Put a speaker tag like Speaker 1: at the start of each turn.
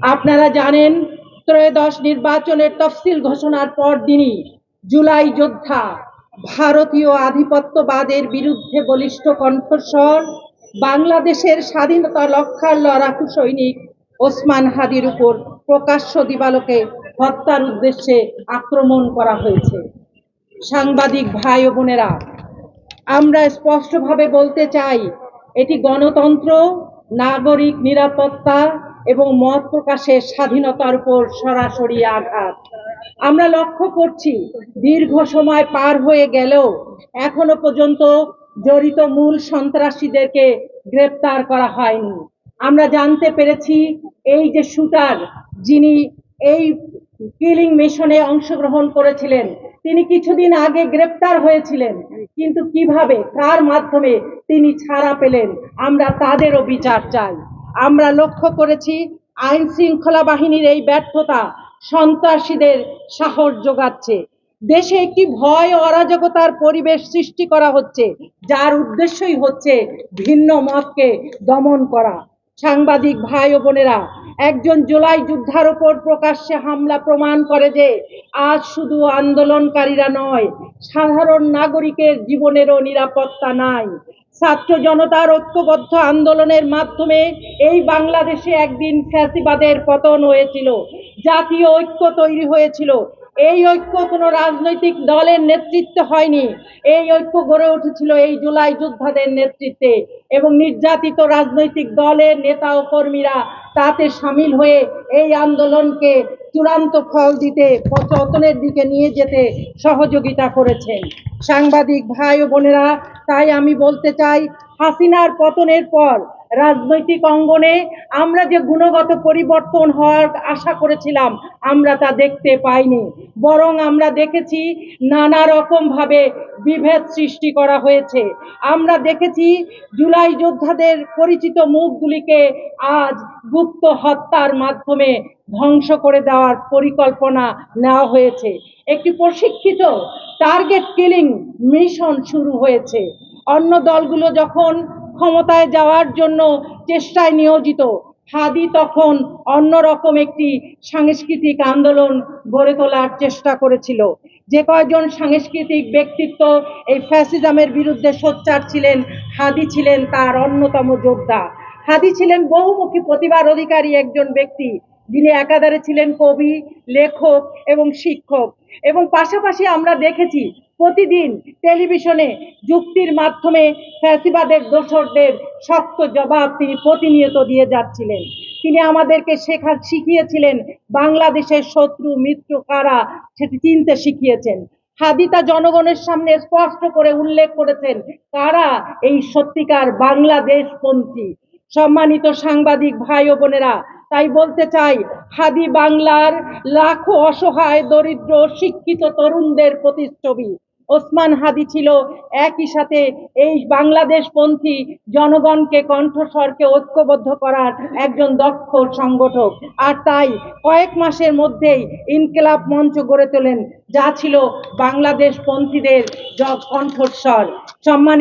Speaker 1: আপনারা জানেন, ত্রয়োদশ নির্বাচনের তফসিল ঘোষণার পর দিনই জুলাই যোদ্ধা ভারতীয় আধিপত্যবাদের বিরুদ্ধে বলিষ্ঠ কণ্ঠস্বর, বাংলাদেশের স্বাধীনতা রক্ষার লড়াকু সৈনিক ওসমান হাদির উপর প্রকাশ্য দিবালোকে হত্যার উদ্দেশ্যে আক্রমণ করা হয়েছে। সাংবাদিক ভাই ও বোনেরা, আমরা স্পষ্টভাবে বলতে চাই, এটি গণতন্ত্র, নাগরিক নিরাপত্তা এবং মত প্রকাশের স্বাধীনতার উপর সরাসরি আঘাত। আমরা লক্ষ্য করছি, দীর্ঘ সময় পার হয়ে গেলেও এখনও পর্যন্ত জড়িত মূল সন্ত্রাসীদেরকে গ্রেপ্তার করা হয়নি। আমরা জানতে পেরেছি, এই যে শুটার, যিনি এই কিলিং মিশনে অংশগ্রহণ করেছিলেন, তিনি কিছুদিন আগে গ্রেপ্তার হয়েছিলেন, কিন্তু কীভাবে, কার মাধ্যমে তিনি ছাড়া পেলেন, আমরা তাদেরও বিচার চাই। আমরা লক্ষ্য করেছি আইন শৃঙ্খলা বাহিনীর এই ব্যর্থতা সন্ত্রাসীদের সাহস যোগাচ্ছে। দেশে একটি ভয় অরাজকতার পরিবেশ সৃষ্টি করা হচ্ছে, যার উদ্দেশ্যই হচ্ছে ভিন্ন মতকে দমন করা। সাংবাদিক ভাই ও বোনেরা, একজন জুলাই যোদ্ধার ওপর প্রকাশ্যে হামলা প্রমাণ করে যে আজ শুধু আন্দোলনকারীরা নয়, সাধারণ নাগরিকের জীবনেরও নিরাপত্তা নাই। ছাত্র জনতার ঐক্যবদ্ধ আন্দোলনের মাধ্যমে এই বাংলাদেশে একদিন ফ্যাসিবাদের পতন হয়েছিল, জাতীয় ঐক্য তৈরি হয়েছিল এই ঐক্য কোনো রাজনৈতিক দলের নেতৃত্ব হয়নি। এই ঐক্য গড়ে উঠেছিল এই জুলাই যোদ্ধাদের নেতৃত্বে এবং নির্যাতিত রাজনৈতিক দলের নেতা ও কর্মীরা তাতে সামিল হয়ে এই আন্দোলনকে চূড়ান্ত ফল দিতে পতনের দিকে নিয়ে যেতে সহযোগিতা করেছেন। সাংবাদিক ভাই ও বোনেরা, তাই আমি বলতে চাই, হাসিনার পতনের পর রাজনৈতিক অঙ্গনে আমরা যে গুণগত পরিবর্তন হওয়ার আশা করেছিলাম, আমরা তা দেখতে পাইনি। বরং আমরা দেখেছি নানা রকম ভাবে বিভেদ সৃষ্টি করা হয়েছে। আমরা দেখেছি জুলাই যোদ্ধাদের পরিচিত মুখগুলিকে আজ গুপ্ত হত্যার মাধ্যমে ধ্বংস করে দেওয়ার পরিকল্পনা নেওয়া হয়েছে। একটি প্রশিক্ষিত টার্গেট কিলিং মিশন শুরু হয়েছে। অন্য দলগুলো যখন ক্ষমতায় যাওয়ার জন্য চেষ্টায় নিয়োজিত হাদি তখন অন্যরকম একটি সাংস্কৃতিক আন্দোলন গড়ে তোলার চেষ্টা করেছিল। যে কয়জন সাংস্কৃতিক ব্যক্তিত্ব এই ফ্যাসিজমের বিরুদ্ধে সোচ্চার ছিলেন হাদি ছিলেন তার অন্যতম যোদ্ধা। হাদি ছিলেন বহুমুখী প্রতিভার অধিকারী একজন ব্যক্তি। যিনি একাধারে ছিলেন কবি, লেখক এবং শিক্ষক। এবং পাশাপাশি আমরা দেখেছি প্রতিদিন টেলিভিশনে যুক্তির মাধ্যমে ফ্যাসিবাদের দোসরদের শক্ত জবাব তিনি প্রতিনিয়ত দিয়ে যাচ্ছিলেন। তিনি আমাদেরকে শেখা শিখিয়েছিলেন বাংলাদেশের শত্রু, মিত্র কারা সেটি চিনতে শিখিয়েছেন। হাদিতা জনগণের সামনে স্পষ্ট করে উল্লেখ করেছেন কারা এই সত্যিকার বাংলাদেশপন্থী। সম্মানিত সাংবাদিক ভাই ও বোনেরা, তাই বলতে চাই, হাদি বাংলার লাখো অসহায়, দরিদ্র, শিক্ষিত তরুণদের প্রতিচ্ছবি। ওসমান হাদি ছিল একই সাথে এই বাংলাদেশপন্থী জনগণকে কণ্ঠস্বরকে ঐক্যবদ্ধ করার একজন দক্ষ সংগঠক। আর তাই কয়েক মাসের মধ্যেই ইনকেলাব মঞ্চ গড়ে তোলেন, যা ছিল বাংলাদেশপন্থীদের কণ্ঠস্বর। সম্মান